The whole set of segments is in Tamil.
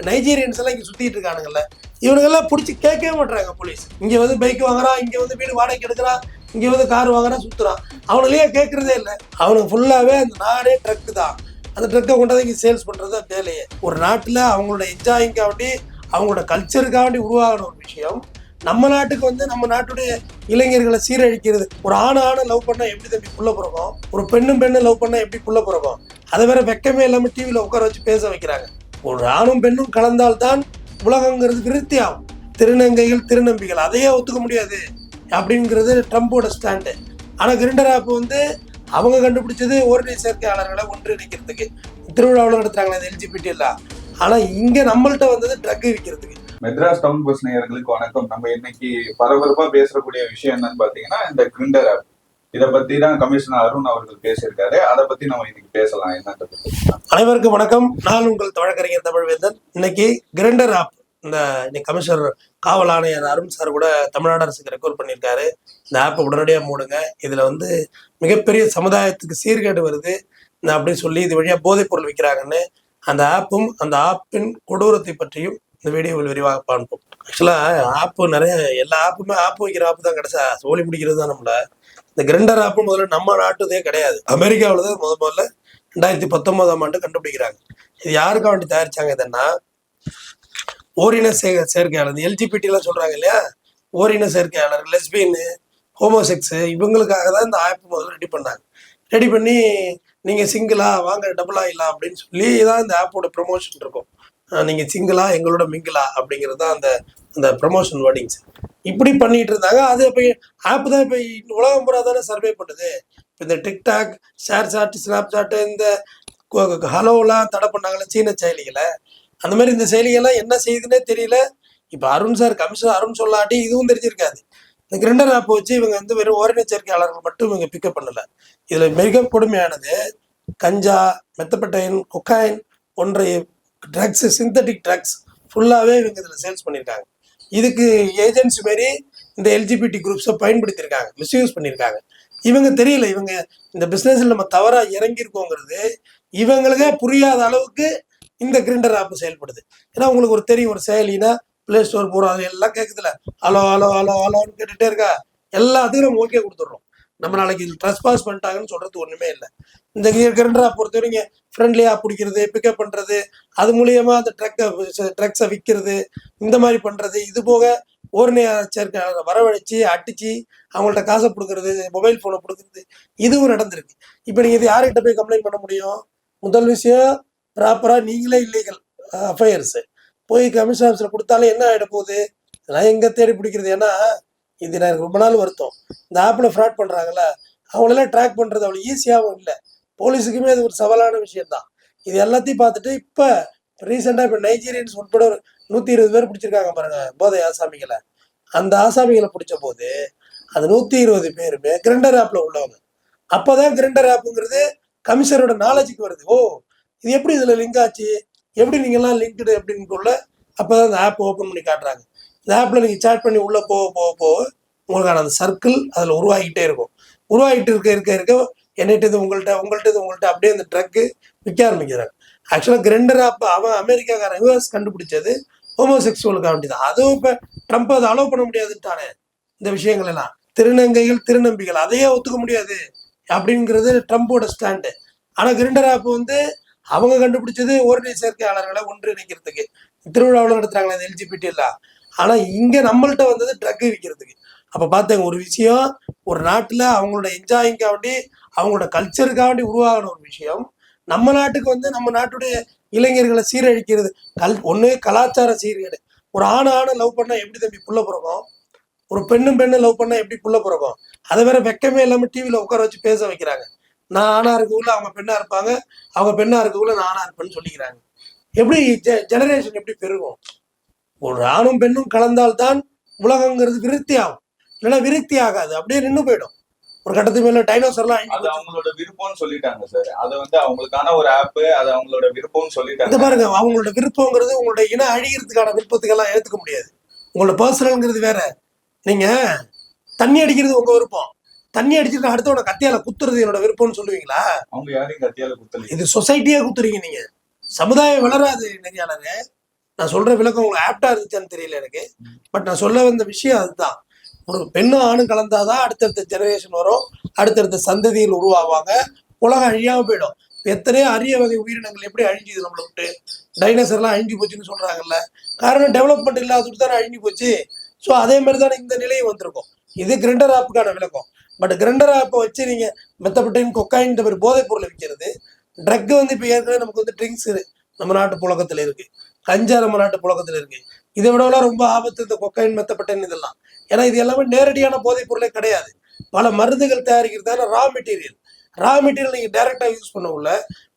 இப்போ நைஜீரியன்ஸ் எல்லாம் இங்கே சுற்றிட்டு இருக்கானுங்கல்ல இவனுங்கெல்லாம் பிடிச்சி கேட்கவே மாட்டுறாங்க போலீஸ் இங்கே வந்து பைக் வாங்குறான் இங்கே வந்து வீடு வாடகைக்கு எடுக்கிறான் இங்கே வந்து கார் வாங்குறான் சுற்றுறான் அவனுங்களே கேட்குறதே இல்லை. அவனுக்கு ஃபுல்லாகவே அந்த நாடே ட்ரக்கு தான். அந்த ட்ரக்கை கொண்டாந்து இங்கே சேல்ஸ் பண்ணுறது தான் வேலையே. ஒரு நாட்டில் அவங்களோட என்ஜாயிங்காண்டி அவங்களோட கல்ச்சருக்காண்டி உருவாகின ஒரு விஷயம். நம்ம நாட்டுக்கு வந்து நம்ம நாட்டுடைய இளைஞர்களை சீரழிக்கிறது. ஒரு ஆணு ஆணை லவ் பண்ணால் எப்படி தம்பி புள்ள பிறக்கும்? ஒரு பெண்ணும் பெண்ணை லவ் பண்ணால் எப்படி புள்ள பிறக்கும்? அதை வேற வெக்கமே இல்லாமல் டிவியில் உட்கார வச்சு பேச வைக்கிறாங்க. ஒரு ஆணும் பெண்ணும் கலந்தால்தான் உலகங்கிறது விருத்தி ஆகும் திருநங்கைகள் திருநம்பிகள். அதையே ஒத்துக்க முடியாது. அப்படிங்கிறது ட்ரம்போட ஸ்டாண்டு ஆனால் கிரிண்டர் ஆப் வந்து அவங்க கண்டுபிடிச்சது ஓரணி சேர்க்கையாளர்களை ஒன்றிணைக்கிறதுக்கு. திருவிழாவில் நடத்துறாங்களே அது எல்ஜிபிடி எல்லாம். ஆனால் இங்கே நம்மள்ட்ட வந்தது ட்ரக் விற்கிறதுக்கு மெட்ராஸ் டவுன் பஸ் நேயர்களுக்கு வணக்கம். நம்ம இன்னைக்கு பரபரப்பாக பேசக்கூடிய விஷயம் என்னன்னு பார்த்தீங்கன்னா இந்த கிரிண்டர் ஆப். இதை பத்தி தான் கமிஷனர் அருண் அவர்கள் பேசியிருக்காரு. அதை பத்தி நம்ம இன்னைக்கு பேசலாம். என்ன அனைவருக்கும் வணக்கம். நான் உங்கள் தமிழக்கறிஞர் தமிழ்வேந்தன். இன்னைக்கு கிரைண்டர் ஆப் இந்த இன்னைக்கு கமிஷனர் காவல் ஆணையர் அருண் சார் கூட தமிழ்நாடு அரசுக்கு ரெக்கவர் பண்ணியிருக்காரு. இந்த ஆப்பை உடனடியாக மூடுங்க. இதில் வந்து மிகப்பெரிய சமுதாயத்துக்கு சீர்கேடு வருது. அப்படின்னு சொல்லி இது வழியாக போதைப் பொருள் விற்கிறாங்கன்னு அந்த ஆப்பும் அந்த ஆப்பின் கொடூரத்தை பற்றியும் இந்த வீடியோவில் விரிவாக பார்ப்போம் ஆக்சுவலாக ஆப்பு நிறைய எல்லா ஆப்புமே ஆப் வைக்கிற ஆப்பு தான் கிடைச்சா சோழி முடிக்கிறது தான் நம்மள. இந்த கிரைண்டர் ஆப்பு முதல்ல நம்ம நாட்டுதே கிடையாது. அமெரிக்காவில் தான் முத முதல்ல ரெண்டாயிரத்தி பத்தொன்பதாம் ஆண்டு கண்டுபிடிக்கிறாங்க. இது யாருக்காக வேண்டி தயாரிச்சாங்க இதன்னா ஓரின சே சேர்க்கையாளர் இந்த எல்ஜிபிடிலாம் சொல்கிறாங்க இல்லையா? ஓரின சேர்க்கையாளர் லெஸ்பின்னு ஹோமோசெக்ஸு இவங்களுக்காக தான் இந்த ஆப் முதல்ல ரெடி பண்ணாங்க. ரெடி பண்ணி நீங்கள் சிங்கிளா வாங்க டபுளா இல்ல அப்படின்னு சொல்லி தான் இந்த ஆப்போட ப்ரொமோஷன் இருக்கும். நீங்கள் சிங்கிளா எங்களோட மிங்கிளா அப்படிங்கிறது தான் அந்த அந்த ப்ரமோஷன் வேர்டிங்ஸ் இப்படி பண்ணிட்டு இருந்தாங்க. அது இப்போ ஆப் தான் இப்போ உலகம் பூரா தானே சர்வே பண்ணுது. இப்போ இந்த TikTok ShareChat Snapchat இந்த ஹலோலாம் தடை பண்ணாங்களே சீன செயலிகளை. அந்த மாதிரி இந்த செயலிகள்லாம் என்ன செய்யுதுன்னே தெரியல. இப்போ அருண் சார் கமிஷனர் அருண் சொல்லாட்டி இதுவும் தெரிஞ்சிருக்காது. இந்த கிரண்டர் ஆப் வச்சு இவங்க வந்து வெறும் ஓரினச்சேர்க்கையாளர்கள் மட்டும் இவங்க பிக்கப் பண்ணல. இதில் மிக கொடுமையானது. கஞ்சா மெத்தப்பட்டைன் கொக்காயின் போன்ற ட்ரக்ஸ் சிந்தட்டிக் ட்ரக்ஸ் ஃபுல்லாகவே இவங்க இதில் சேல்ஸ் பண்ணியிருக்காங்க இதுக்கு ஏஜென்சி மாரி இந்த எல்ஜிபிடி குரூப்ஸை பயன்படுத்தியிருக்காங்க மிஸ்யூஸ் பண்ணியிருக்காங்க. இவங்க தெரியல இவங்க இந்த பிஸ்னஸில் நம்ம தவறாக இறங்கியிருக்கோங்கிறது இவங்களுக்கே புரியாத அளவுக்கு இந்த கிரிண்டர் ஆப் செயல்படுது. ஏன்னா உங்களுக்கு ஒரு தெரியும் ஒரு செயலினா பிளே ஸ்டோர் போகிறோம் அது எல்லாம் கேட்குதுல ஹலோ ஹலோ ஹலோ ஹலோன்னு கேட்டுகிட்டே இருக்கா? எல்லாத்துக்கும் நம்ம ஓகே கொடுத்துட்றோம். நம்ம நாளைக்கு இது ட்ரெஸ் பாஸ் பண்ணிட்டாங்கன்னு சொல்றது ஒண்ணுமே இல்லை. இந்த கிரண்டரை பொறுத்த வரைக்கும் ஃப்ரெண்ட்லியாக பிடிக்கிறது பிக்கப் பண்றது அது மூலியமா அந்த ட்ரக்கை ட்ரக்ஸை விற்கிறது இந்த மாதிரி பண்றது இது போக ஓர்னையா சேர்க்க வரவழைச்சு அடிச்சு அவங்கள்ட்ட காசை கொடுக்கறது மொபைல் ஃபோனை கொடுக்கறது இதுவும் நடந்திருக்கு. இப்போ நீங்கள் இது யார்கிட்ட போய் கம்ப்ளைண்ட் பண்ண முடியும்? முதல் விஷயம் ப்ராப்பராக நீங்களே இல்லீகல் அஃபையர்ஸு போய் கமிஷன் ஆஃபீஸில் கொடுத்தாலும் என்ன ஆகிட போகுது? இதெல்லாம் எங்கே தேடி பிடிக்கிறது? ஏன்னா இது எனக்கு ரொம்ப நாள் வருத்தம். இந்த ஆப்பில் ஃப்ராட் பண்ணுறாங்கல்ல அவங்களெல்லாம் ட்ராக் பண்ணுறது அவ்வளோ ஈஸியாகவும் இல்லை. போலீஸுக்குமே அது ஒரு சவாலான விஷயம்தான். இது எல்லாத்தையும் பார்த்துட்டு இப்போ ரீசெண்டாக இப்போ நைஜீரியன்ஸ் உட்பட ஒரு நூற்றி இருபது பேர் பிடிச்சிருக்காங்க பாருங்க போதை ஆசாமிகளை. அந்த ஆசாமிகளை பிடிச்ச போது அந்த நூற்றி இருபது பேருமே கிரண்டர் ஆப்பில் உள்ளவங்க. அப்போதான் கிரண்டர் ஆப்புங்கிறது கமிஷனரோட நாலேஜுக்கு வருது. ஓ இது எப்படி இதில் லிங்க் ஆச்சு? எப்படி நீங்கள்லாம் லிங்க்டு அப்படின்னு உள்ள அப்போ தான் அந்த ஆப் ஓப்பன் பண்ணி காட்டுறாங்க. இந்த ஆப்பில் நீங்கள் சேட் பண்ணி உள்ளே போக போக போக உங்களுக்கான அந்த சர்க்கிள் அதில் உருவாகிட்டே இருக்கும். உருவாகிட்டு இருக்க இருக்க இருக்க என்னிட்டது உங்கள்கிட்ட உங்கள்கிட்ட உங்கள்கிட்ட அப்படியே அந்த ட்ரக்கு விற்க ஆரம்பிக்கிறாங்க. ஆக்சுவலாக கிரைண்டர் ஆப் அவன் அமெரிக்காக்காரன் யூஎஸ் கண்டுபிடிச்சது ஹோமோசெக்சுவலுக்கு வேண்டியது. அதுவும் இப்போ ட்ரம்ப் அதை அலோவ் பண்ண முடியாதுட்டானே இந்த விஷயங்கள் எல்லாம். திருநங்கைகள் திருநம்பிகள் அதையே ஒத்துக்க முடியாது அப்படிங்கிறது ட்ரம்ப்போட ஸ்டாண்டு ஆனால் கிரிண்டர் ஆப் வந்து அவங்க கண்டுபிடிச்சது ஓரினை சேர்க்கையாளர்களை ஒன்றிணைக்கிறதுக்கு. திருவிழாவில் நடத்துறாங்களே இந்த எல்ஜிபிடி எல்லாம். ஆனால் இங்கே நம்மள்ட்ட வந்தது ட்ரக் விற்கிறதுக்கு அப்போ பார்த்தேங்க ஒரு விஷயம் ஒரு நாட்டில் அவங்களோட என்ஜாயிங்காண்டி அவங்களோட கல்ச்சருக்காண்டி உருவாகின ஒரு விஷயம். நம்ம நாட்டுக்கு வந்து நம்ம நாட்டுடைய இளைஞர்களை சீரழிக்கிறது கல் ஒன்று கலாச்சார சீர்கேடு. ஒரு ஆண் ஆணை லவ் பண்ணால் எப்படி தம்பி புள்ள பிறக்கும்? ஒரு பெண்ணும் பெண்ணை லவ் பண்ணால் எப்படி புள்ள பிறக்கும்? அதை வேற வெக்கமே இல்லாமல் டிவியில் உட்கார வச்சு பேச வைக்கிறாங்க. நான் ஆணாக இருக்கக்குள்ள அவங்க பெண்ணாக இருப்பாங்க. அவங்க பெண்ணாக இருக்கக்குள்ள நான் ஆணாக இருப்பேன்னு சொல்லிக்கிறாங்க. எப்படி ஜெனரேஷன் எப்படி பெருகும்? ஒரு ஆணும் பெண்ணும் கலந்தால்தான் உலகங்கிறது விருத்தி ஆகும் இல்லைன்னா விருத்தி ஆகாது. அப்படியே நின்று போயிடும். ஒரு கட்டத்துக்கு மேல டைனோசர்லாம் அது. அவங்களோட விருப்பம்னு சொல்லிட்டாங்க சார் அது வந்து அவங்களுக்கான ஒரு ஆப் அது அவங்களோட விருப்பம்னு இந்த சொல்லிட்டாங்க பாருங்க அவங்களோட விருப்பங்கிறது உங்களோட இன அழிகிறதுக்கான விருப்பத்துக்கெல்லாம் ஏத்துக்க முடியாது. உங்களோட பர்சனல்ங்கிறது வேற. நீங்க தண்ணி அடிக்கிறது உங்க விருப்பம். தண்ணி அடிச்சிருக்க அடுத்தவன கத்தியால குத்துறது என்னோட விருப்பம்னு சொல்லுவீங்களா? அவங்க யாரையும் கத்தியால குத்தல. இது சொசைட்டியே குத்துறீங்க நீங்க. சமுதாயம் வளராது நெறியாளரு. நான் சொல்ற விளக்கம் உங்களுக்கு ஆப்டா இருந்துச்சான்னு தெரியல எனக்கு. பட் நான் சொல்ல வந்த விஷயம் அதுதான். ஒரு பெண்ணும் ஆணும் கலந்தாதான் அடுத்தடுத்த ஜெனரேஷன் வரும். அடுத்தடுத்த சந்ததியில் உருவாவாங்க. உலகம் அழியாம போயிடும். எத்தனையோ அரிய வகை உயிரினங்கள் எப்படி அழிஞ்சுது நம்மளை விட்டு டைனோசர்லாம் அழிஞ்சு போச்சுன்னு சொல்றாங்கல்ல. காரணம் டெவலப்மெண்ட் இல்லாதது தானே அழிஞ்சு போச்சு. ஸோ அதே மாதிரி தானே இந்த நிலையும் வந்திருக்கும். இது கிரண்டர் ஆப்புக்கான விளக்கம். பட் கிரண்டர் ஆப்பை வச்சு நீங்க மெத்தப்பட்டைன் கொக்காயின் மாதிரி போதைப் பொருளை விற்கிறது ட்ரக் வந்து இப்போ ஏற்கனவே நமக்கு வந்து ட்ரிங்க்ஸ் நம்ம நாட்டு புழக்கத்தில் இருக்கு. கஞ்சா நம்ம நாட்டு புழக்கத்தில் இருக்கு இதை விடவெல்லாம் ரொம்ப ஆபத்து இந்த கொக்கைன் மெத்தப்பட்டன் இதெல்லாம். ஏன்னா இது எல்லாமே நேரடியான போதைப் பொருளே கிடையாது. பல மருந்துகள் தயாரிக்கிறதான ரா மெட்டீரியல் ரா மெட்டீரியல் நீங்கள் டைரெக்டாக யூஸ் பண்ண உள்ள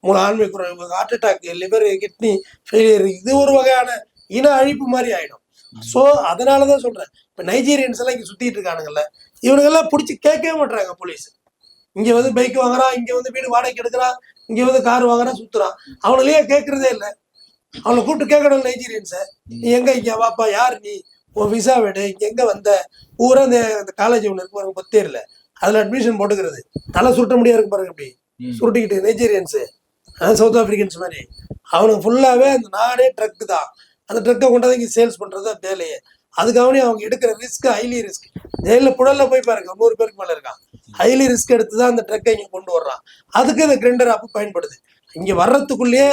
உங்களை ஆண்மை குறைவு heart attack liver kidney failure இது ஒரு வகையான இன அழிப்பு மாதிரி ஆயிடும். ஸோ அதனால தான் சொல்கிறேன் இப்போ நைஜீரியன்ஸ் எல்லாம் இங்கே சுற்றிட்டு இருக்கானுங்கல்ல இவனுங்கெல்லாம் பிடிச்சி கேட்கவே மாட்டுறாங்க போலீஸ் இங்கே வந்து பைக் வாங்குறான் இங்கே வந்து வீடு வாடகைக்கு எடுக்கிறான் இங்கே வந்து கார் வாங்குறான் சுற்றுறான் அவனுங்களே கேட்குறதே இல்லை. அவனை கூப்பிட்டு கேட்கணும் நைஜீரியன்ஸை நீ எங்க இங்க வாப்பா யார் நீ? உன் விசா வேடு இங்க எங்க வந்த? இந்த இந்த காலேஜ் ஒன்று இருக்கு பாருங்க பத்தேரில். அதுல அட்மிஷன் போட்டுக்கிறது. தலை சுருட்ட முடியா இருக்கு பாருங்க அப்படி. சுருட்டிக்கிட்டு நைஜீரியன்ஸு சவுத் ஆப்பிரிக்கன்ஸ் மாதிரி. அவனுக்கு ஃபுல்லாவே அந்த நாடே ட்ரக் தான். அந்த ட்ரக்கை கொண்டாந்து இங்கே சேல்ஸ் பண்றது தான் வேலையே அதுக்காகவே அவங்க எடுக்கிற ரிஸ்க் ஹைலி ரிஸ்க் ஜெயிலில் புழல்ல போய் பாருங்க நூறு பேருக்கு மேல இருக்கான். ஹைலி ரிஸ்க் எடுத்து தான் அந்த ட்ரக்கை இங்கே கொண்டு வர்றான். அதுக்கு இந்த கிரைண்டர் ஆப் பயன்படுது. இங்கே வர்றதுக்குள்ளேயே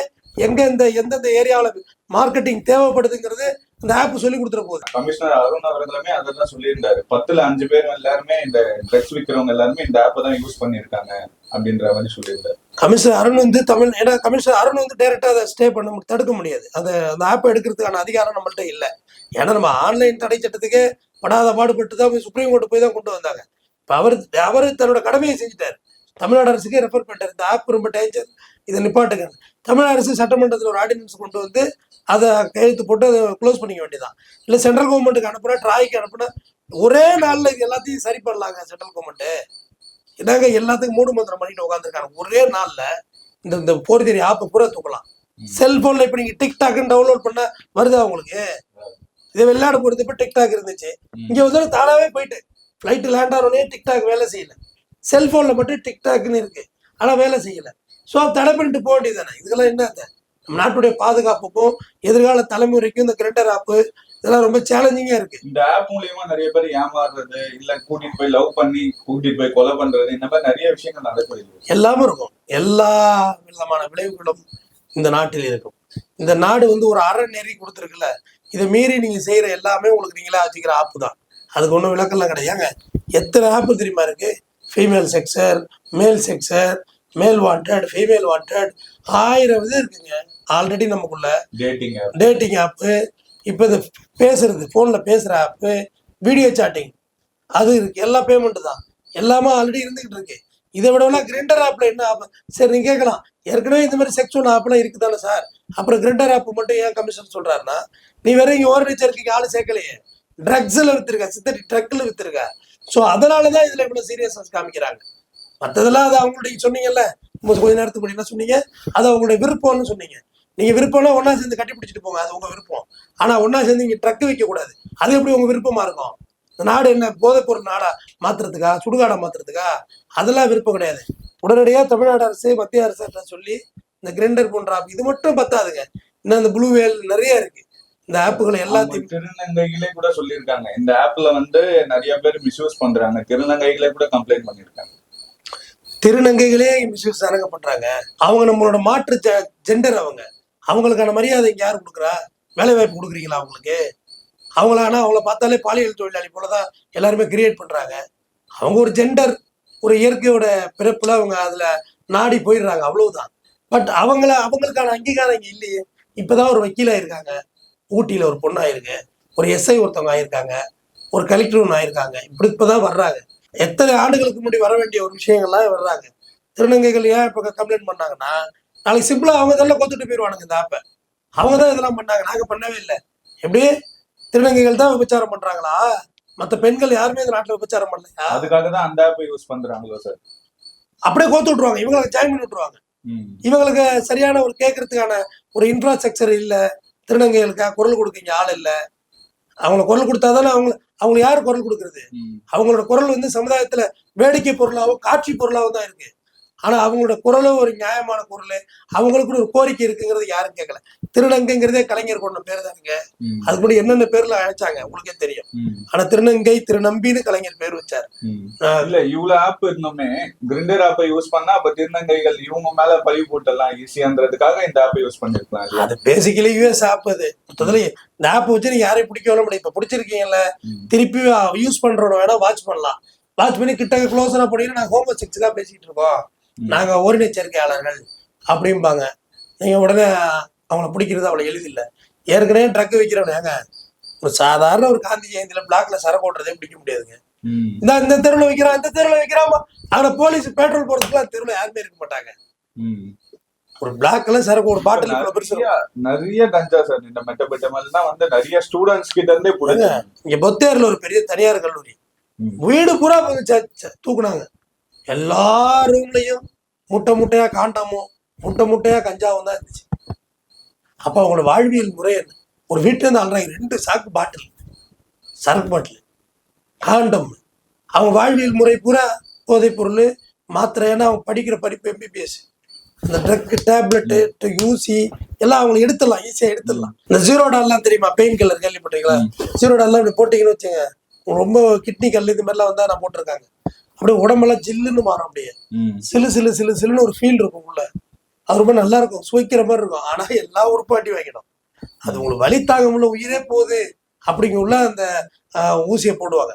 எங்க இந்த எந்தெந்த ஏரியாவில் மார்க்கெட்டிங் தேவைப்படுதுங்கிறது இந்த ஆப் சொல்லி கொடுத்துட போகுது. கமிஷனர் அருண் அவர்களுமே அதான் சொல்லியிருந்தாரு. பத்துல அஞ்சு பேர் எல்லாருமே இந்த ட்ரக்ஸ் விற்கிறவங்க எல்லாருமே இந்த ஆப்பை தான் யூஸ் பண்ணியிருக்காங்க அப்படின்ற மாதிரி சொல்லியிருந்தாரு. கமிஷனர் அருண் வந்து தமிழ் ஏன்னா கமிஷனர் அருண் வந்து டைரக்டா அதை ஸ்டே பண்ண தடுக்க முடியாது. அந்த அந்த ஆப்பை எடுக்கிறதுக்கான அதிகாரம் நம்மள்ட்ட இல்லை. ஏன்னா நம்ம ஆன்லைன் தடை சட்டத்துக்கே படாத பாடுபட்டு தான் சுப்ரீம் கோர்ட் போய் தான் கொண்டு வந்தாங்க. இப்போ அவர் அவர் தன்னோட கடமையை செஞ்சுட்டார். தமிழ்நாடு அரசுக்கே ரெஃபர் பண்ணிட்டார். இந்த ஆப் ரொம்ப டேஞ்சர் இதை நிப்பாட்டுங்க. தமிழ்நாடு அரசு சட்டமன்றத்தில் ஒரு ஆர்டினன்ஸ் கொண்டு வந்து அதை கையெழுத்து போட்டு அதை க்ளோஸ் பண்ணிக்க வேண்டியதான் இல்லை சென்ட்ரல் கவர்மெண்ட்டுக்கு அனுப்புனா ட்ராய்க்கு அனுப்புனா ஒரே நாளில் இது எல்லாத்தையும் சரி பண்ணலாங்க சென்ட்ரல் கவர்மெண்ட்டு என்னங்க எல்லாத்துக்கும் மூடு மந்திரம் பண்ணிட்டு உட்காந்துருக்காங்க ஒரே நாள்ல இந்த இந்த போர்ஜரி ஆப்பை பூரா தூக்கலாம். செல்போன்ல இப்ப நீங்க டிக்டாக்னு டவுன்லோட் பண்ண வருதா உங்களுக்கு? இது விளையாட போறது இப்ப டிக்டாக் இருந்துச்சு. இங்க வந்து தானாவே போயிட்டு ஃபிளைட் லேண்ட் ஆனோடனே டிக்டாக் வேலை செய்யல. செல்போன்ல மட்டும் டிக்டாக்னு இருக்கு. ஆனா வேலை செய்யல. ஸோ தடை பண்ணிட்டு போக வேண்டியதானே இதுக்கெல்லாம் என்ன நம்ம நாட்டுடைய பாதுகாப்புக்கும் எதிர்கால தலைமுறைக்கும் இந்த கிரெண்டர் ஆப்பு இதெல்லாம் ரொம்ப சேலஞ்சிங்கா இருக்கு. இந்த ஆப் மூலியமா நிறைய பேர் ஏமாறுறது இல்ல கூட்டிட்டு போய் லவ் பண்ணி கூட்டிட்டு போய் கொலை பண்றது இந்த மாதிரி நிறைய விஷயங்கள் நடக்குது. எல்லாமே இருக்கும். எல்லா விதமான விளைவுகளும் இந்த நாட்டில் இருக்கும். இந்த நாடு வந்து ஒரு அறநெறி கொடுத்துருக்குல்ல. இதை மீறி நீங்க செய்யற எல்லாமே உங்களுக்கு நீங்களே வச்சுக்கிற ஆப்பு தான். அதுக்கு ஒன்றும் விளக்கம்லாம் கிடையாதுங்க எத்தனை ஆப்பு தெரியுமா இருக்கு? ஃபீமேல் செக்ஸர் மேல் செக்ஸர் மேல் வாண்டட் ஃபீமேல் வாண்டட் ஆயிரம் இது இருக்குங்க. ஆல்ரெடி நமக்குள்ள டேட்டிங் டேட்டிங் ஆப்பு இப்போ இந்த பேசுறது ஃபோனில் பேசுகிற ஆப்பு வீடியோ சாட்டிங் அது இருக்கு. எல்லா பேமெண்ட் தான். எல்லாமே ஆல்ரெடி இருந்துகிட்டு இருக்கு. இதை விடலாம் கிரைண்டர் ஆப்ல என்ன ஆப் சரி நீங்க கேட்கலாம். ஏற்கனவே இந்த மாதிரி செக்ஷுவல் ஆப்லாம் இருக்குதானே சார்? அப்புறம் கிரைண்டர் ஆப் மட்டும் ஏன் கமிஷன் சொல்றாருன்னா நீ வேற இங்க ஓவர் இருக்கீங்க ஆளு சேர்க்கலையே. ட்ரக்ஸ்ல வித்துருக்க சித்தடி ட்ரக்ல வித்துருக்க. ஸோ அதனால தான் இதுல இவ்வளவு சீரியஸ்னஸ் காமிக்கிறாங்க. மற்றதெல்லாம் அது அவங்களுடைய சொன்னீங்கல்ல. கொஞ்ச நேரத்துக்கு முன்னாடி என்ன சொன்னீங்க? அது அவங்களுடைய விருப்பம்னு சொன்னீங்க. நீங்க விருப்பம்னா ஒண்ணா சேர்ந்து கட்டி பிடிச்சிட்டு போங்க. அது உங்க விருப்பம். ஆனா ஒண்ணா சேர்ந்து இங்க ட்ரக் வைக்க கூடாது அது எப்படி உங்க விருப்பமா இருக்கும்? இந்த நாடு என்ன போதைப் பொருள் நாடா மாத்துறதுக்கா? சுடுகாடா மாத்துறதுக்கா? அதெல்லாம் விருப்பம் கிடையாது. உடனடியா தமிழ்நாடு அரசு மத்திய அரசு சொல்லி இந்த கிரைண்டர் போன்ற ஆப் இது மட்டும் பத்தாதுங்க. இன்னும் இந்த ப்ளூ வேல் நிறைய இருக்கு. இந்த ஆப்புகளை எல்லாத்தையும் திருநங்கைகளே கூட சொல்லியிருக்காங்க. இந்த ஆப்ல வந்து நிறைய பேர் மிஸ்யூஸ் பண்றாங்க. திருநங்கைகளே கூட கம்ப்ளைண்ட் பண்ணிருக்காங்க திருநங்கைகளே மிஸ்யூஸ் தானங்க பண்றாங்க. அவங்க நம்மளோட மாற்று ஜெண்டர் அவங்க. அவங்களுக்கான மரியாதை இங்க யார் கொடுக்குறா? வேலை வாய்ப்பு கொடுக்குறீங்களா அவங்களுக்கு? அவங்கள ஆனால் அவங்கள பார்த்தாலே பாலியல் தொழிலாளி போலதான் எல்லாருமே கிரியேட் பண்றாங்க. அவங்க ஒரு ஜெண்டர் ஒரு இயற்கையோட பிறப்புல அவங்க அதுல நாடி போயிடுறாங்க அவ்வளவுதான். பட் அவங்கள அவங்களுக்கான அங்கீகாரம் இங்கே இல்லையே. இப்போதான் ஒரு வக்கீல் இருக்காங்க ஊட்டியில ஒரு பொண்ணு ஆயிருக்கு. ஒரு எஸ்ஐ ஒருத்தவங்க ஆயிருக்காங்க. ஒரு கலெக்டர் ஒன்று ஆயிருக்காங்க. இப்படி இப்பதான் வர்றாங்க. எத்தனை ஆண்டுகளுக்கு முன்னாடி வர வேண்டிய ஒரு விஷயங்கள்லாம் வர்றாங்க. திருநங்கைகள் ஏன் இப்போ கம்ப்ளைண்ட் பண்ணாங்கன்னா நாளைக்கு சிம்பிளா அவங்க தான் கொத்துட்டு போயிடுவானுங்க இந்த ஆப்பை அவங்க தான் இதெல்லாம் பண்ணாங்க. நாங்க பண்ணவே இல்லை. எப்படி? திருநங்கைகள் தான் விபச்சாரம் பண்றாங்களா? மற்ற பெண்கள் யாருமே இந்த நாட்டுல விபச்சாரம் பண்ணலையா? அதுக்காக தான் அந்த ஆப்பை யூஸ் பண்றாங்களோ சார் அப்படியே கோத்து விட்டுருவாங்க. இவங்களுக்கு ஜாயின் பண்ணி விட்டுருவாங்க. இவங்களுக்கு சரியான ஒரு கேட்கறதுக்கான ஒரு இன்ஃப்ராஸ்ட்ரக்சர் இல்ல. திருநங்கைகளுக்கா? குரல் கொடுக்க இங்க ஆள் இல்ல. அவங்கள குரல் கொடுத்தாதானே அவங்க அவங்களுக்கு யார் குரல் கொடுக்கறது? அவங்களோட குரல் வந்து சமுதாயத்துல வேடிக்கை பொருளாகவும் காட்சி பொருளாகவும் தான் இருக்கு. ஆனா அவங்களோட குரலும் ஒரு நியாயமான குரல். அவங்களுக்கு ஒரு கோரிக்கை இருக்குங்கிறது யாரும் கேட்கல திருநங்கைங்கிறதே கலைஞர் கொண்ட பேர் தானுங்க. அதுக்கு முன்னாடி என்னென்ன பேர்ல அழைச்சாங்க உங்களுக்கே தெரியும். ஆனா திருநங்கை திருநம்பின்னு கலைஞர் பேர் வச்சார். இல்ல இவ்வளவு ஆப் இருந்துமே கிரிண்டர் ஆப்பை யூஸ் பண்ணா அப்ப திருநங்கைகள் இவங்க மேல பழி போட்டலாம் ஈஸியான்றதுக்காக இந்த ஆப்பை யூஸ் பண்ணிருக்கலாம் அது பேசிக்கலி யூஎஸ் ஆப் அது. மொத்தத்துல இந்த ஆப் வச்சு நீங்க யாரையும் பிடிக்கவே முடியும் இப்ப பிடிச்சிருக்கீங்கல்ல திருப்பி யூஸ் பண்றவங்க வேணா வாட்ச் பண்ணலாம். வாட்ச் பண்ணி கிட்ட க்ளோஸரா போனீங்கன்னா நாங்க ஹோம் செக்ஸ் தான் பேசிட்டு இருக்கோம். ம். நாங்க ஓரினச்சேர்க்கையாளர்கள் அப்படிம்பாங்க. நீங்க உடனே அவங்கள பிடிக்கிறது அவ்வளவு எளிதில்லை. ஏற்கனவே ட்ரக் விற்கிறவங்க ஒரு சாதாரண ஒரு காந்தி ஜெயந்தியில பிளாக்ல சரக்கு ஓட்டுறதே பிடிக்க முடியாதுங்க. இந்த இந்த தெருவில் வைக்கிறான் இந்த தெருவில் வைக்கிறாமா ஆனா போலீஸ் பெட்ரோல் போடுறதுக்குலாம் தெருவில் யாருமே இருக்க மாட்டாங்க. ஒரு பிளாக்ல சரக்கு ஒரு பாட்டில் இவ்வளவு பெருசு. நிறைய கஞ்சா சார் இந்த மெட்டபெட்டமல் தான் வந்து நிறைய ஸ்டூடெண்ட்ஸ் கிட்ட இருந்தே புரிஞ்சு இங்க பொத்தேர்ல ஒரு பெரிய தனியார் கல்லூரி. வீடு பூரா தூக்குனாங்க. எல்லா ரூம்லயும் முட்டை முட்டையா காண்டாமும் முட்டை முட்டையா கஞ்சாவும் தான் இருந்துச்சு. அப்ப அவங்களோட வாழ்வியல் முறை என்ன? ஒரு வீட்டுல இருந்து அல்றாங்க ரெண்டு சாக்கு பாட்டில் சரக்கு பாட்டில் காண்டம். அவங்க வாழ்வியல் முறை பூரா போதைப் பொருள் மாத்திரை ஏன்னா அவங்க படிக்கிற படிப்பு எம்பிபிஎஸ் இந்த ட்ரக் டேப்லெட்டு யூசி எல்லாம் அவங்களுக்கு எடுத்துடலாம் ஈஸியாக எடுத்துடலாம். இந்த ஜீரோ டால்லாம் தெரியுமா? பெயின் கில்லர் கேள்விப்பட்டீங்களா ஜீரோ டால்லாம் இப்படி போட்டிங்கன்னு வச்சுங்க ரொம்ப கிட்னி கல் இது மாதிரிலாம் வந்தா நான் போட்டிருக்காங்க. அப்படியே உடம்பெல்லாம் ஜில்லுன்னு மாறும் அப்படியே. சிலு சிலு சிலு சிலுன்னு ஒரு ஃபீல் இருக்கும் உள்ள. அது ரொம்ப நல்லா இருக்கும். சுவைக்கிற மாதிரி இருக்கும். ஆனா எல்லா உறுப்பாட்டி வைக்கணும் அது உங்களுக்கு வலி தாங்க முடியல உயிரே போகுது அப்படிங்க உள்ள அந்த ஊசியை போடுவாங்க.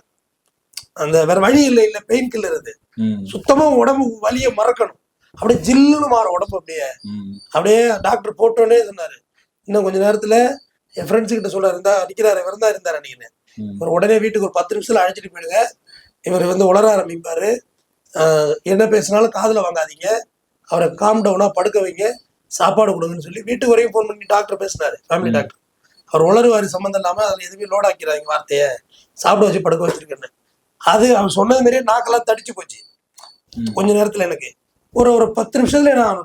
அந்த வேற வழி இல்லை இல்லை பெயின் கில்லர் அது. சுத்தமா உடம்பு வலியை மறக்கணும். அப்படியே ஜில்லுன்னு மாறும் உடம்பு அப்படியே. அப்படியே டாக்டர் போட்டோன்னே சொன்னாரு. இன்னும் கொஞ்ச நேரத்துல என் ஃப்ரெண்ட்ஸ் கிட்ட சொல்றாரு இருந்தா நிக்கிறாரு இவர் தான் இருந்தாரு அன்னைக்கு உடனே வீட்டுக்கு ஒரு பத்து நிமிஷத்துல அழைச்சிட்டு போயிடுங்க. இவர் வந்து உளர ஆரம்பிப்பாரு. என்ன பேசினாலும் காதுல வாங்காதீங்க. அவரை காம் டவுனா படுக்க வைங்க. சாப்பாடு கொடுங்கன்னு சொல்லி வீட்டுக்கு வரையும் ஃபோன் பண்ணி டாக்டர் பேசினாரு ஃபேமிலி. டாக்டர் அவர் உளறுவாரி சம்மந்தம் இல்லாம அதுல எதுவுமே லோட் ஆக்கிறாங்க வார்த்தையை. சாப்பிட வச்சு படுக்க வச்சிருக்கேன்னு. அது அவர் சொன்னது மாதிரியே நாக்கெல்லாம் தடிச்சு போச்சு. கொஞ்ச நேரத்துல எனக்கு. ஒரு ஒரு பத்து நிமிஷத்துல நான்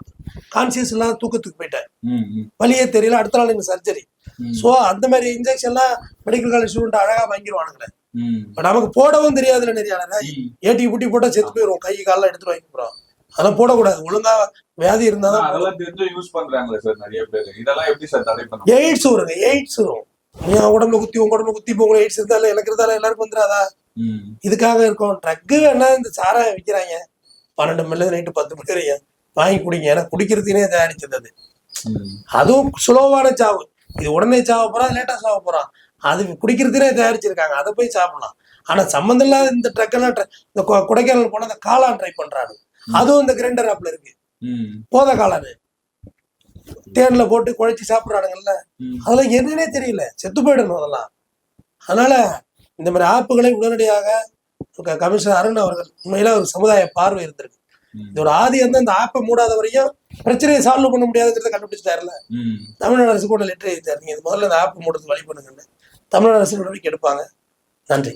கான்சியஸ் இல்லாத தூக்கத்துக்கு போயிட்டேன் வழியே தெரியல அடுத்த நாள் எனக்கு சர்ஜரி. ஸோ அந்த மாதிரி இன்ஜெக்ஷன்லாம் மெடிக்கல் காலேஜ் ஸ்டூடெண்ட் அழகா வாங்கிடுவானுங்களே ம், இப்போ நமக்கு போடவும் தெரியாதுல்ல நிறைய. ஏட்டி புட்டி போட்டா செத்து போயிடும் கை காலெல்லாம் எடுத்துட்டு வாங்கி போறோம் அதெல்லாம் போடக்கூடாது. ஒழுங்கா வியாதி ஆனா, இருந்தாதான் அதெல்லாம் தெரிஞ்சு யூஸ் பண்றாங்களே சார் நிறைய பேர். இதெல்லாம் எப்படி சார் தடை பண்ண எய்ட்ஸ் வருங்க. எய்ட்ஸ் வரும். நீ உடம்புல குத்தி உங்க உடம்புல குத்தி இப்போ உங்களுக்கு எய்ட்ஸ் இருந்தாலும் எனக்கு இருந்தாலும் எல்லாருக்கும் வந்துடாதா? இதுக்காக இருக்கும். ட்ரக்கு வேணா இந்த சாராயம் விற்கிறாங்க பன்னெண்டு மணி நைட்டு பத்து மணி வரையும் வாங்கி குடிங்க. ஏன்னா குடிக்கிறதுனே தயாரிச்சது அது. அதுவும் ஸ்லோவான சாவு. இது உடனே சாவ போறான் லேட்டா சாவ போறான் அது குடிக்கிறதுனே தயாரிச்சிருக்காங்க. அதை போய் சாப்பிடலாம். ஆனா சம்மந்தம் இல்லாத இந்த ட்ரக்கெல்லாம் இந்த கொடைக்கானல் போனா இந்த காளான் ட்ரை பண்றாங்க. அதுவும் இந்த கிரைண்டர் ஆப்ல இருக்கு. போத காளான். தேன்ல போட்டு குழைச்சி சாப்பிடுறானுங்கல்ல. அதெல்லாம் என்னன்னே தெரியல. செத்து போயிடணும் அதெல்லாம். அதனால இந்த மாதிரி ஆப்புகளை உடனடியாக கமிஷனர் அருண் அவர்கள் உண்மையில ஒரு சமுதாய பார்வை இருந்திருக்கு. ம். இது ஒரு ஆதி வந்து அந்த ஆப்பை மூடாத வரையும் பிரச்சனையை சால்வ் பண்ண முடியாதுங்கிறத கண்டுபிடிச்சிட்டாருல. தமிழ்நாடு அரசு கூட லெட்டர் எழுதிட்டாரு. நீங்க முதல்ல இந்த ஆப் மூடுறது வழி பண்ணுங்கன்னு. தமிழக அரசு நடவடிக்கை எடுப்பாங்க. நன்றி.